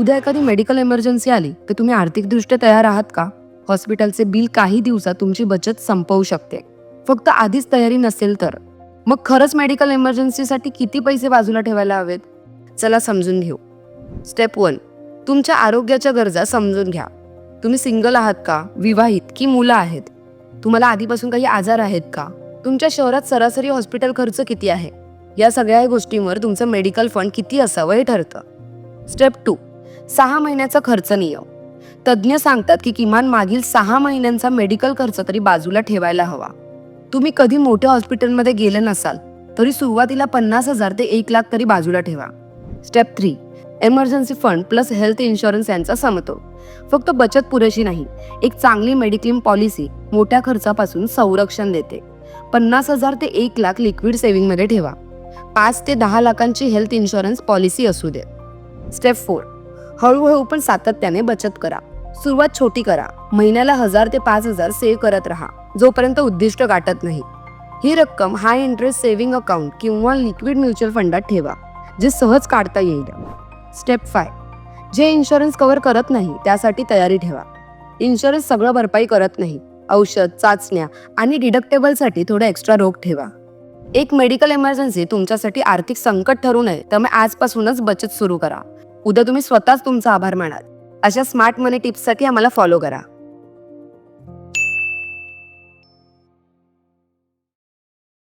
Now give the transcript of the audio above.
उद्या एखादी medical emergency आली तर तुम्ही आर्थिकदृष्ट्या तयार आहात का? हॉस्पिटलचे बिल काही दिवसात तुमची बचत संपवू शकते. फक्त आधीच तयारी नसेल तर. मग खरंच मेडिकल इमर्जन्सीसाठी किती पैसे बाजूला ठेवायला हवेत? चला समजून घेऊ. स्टेप वन तुमच्या आरोग्याच्या गरजा समजून घ्या. तुम्ही सिंगल आहात का? विवाहित की मुलं आहेत? तुम्हाला आधीपासून काही आजार आहेत का? तुमच्या शहरात सरासरी हॉस्पिटल खर्च किती आहे? या सगळ्या गोष्टींवर तुमचं मेडिकल फंड किती असावं हे ठरतं. स्टेप टू सहा महिन्याचा खर्च नियम. तज्ज्ञ सांगतात की किमान मागील सहा महिन्यांचा मेडिकल खर्च तरी बाजूला ठेवायला हवा. तुम्ही कधी मोठ्या हॉस्पिटलमध्ये गेले नसाल तरी सुरुवातीला पन्नास हजार ते एक लाख तरी बाजूला ठेवा. Step three emergency fund plus health insurance यांचा समतोल. फक्त बचत पुरेशी नाही एक चांगली मेडिक्लेम पॉलिसी मोठ्या खर्चापासून संरक्षण देते. पन्नास हजार ते एक लाख लिक्विड सेव्हिंगमध्ये ठेवा. पाच ते दहा लाखांची हेल्थ इन्शुरन्स पॉलिसी असू दे. स्टेप फोर हळूहळू पण सातत्याने बचत करा. सुरुवात छोटी करा. महिन्याला हजार ते पाच हजार सेव्ह करत राहा. जोपर्यंत उद्दिष्ट गाठत नाही. ही रक्कम हाय इंटरेस्ट सेव्हिंग अकाउंट किंवा लिक्विड म्युच्युअल फंडात ठेवा जे सहज काढता येईल. स्टेप फाय जे इन्शुरन्स कव्हर करत नाही त्यासाठी तयारी ठेवा. इन्शुरन्स सगळं भरपाई करत नाही. औषध चाचण्या आणि डिडक्टेबलसाठी थोडं एक्स्ट्रा रोख ठेवा. एक मेडिकल इमर्जन्सी तुमच्यासाठी आर्थिक संकट ठरू नये त्यामुळे आजपासूनच बचत सुरू करा. उद्या तुम्ही स्वतःच तुमचा आभार मानाल. अशा स्मार्ट मनी टिप्ससाठी आम्हाला फॉलो करा.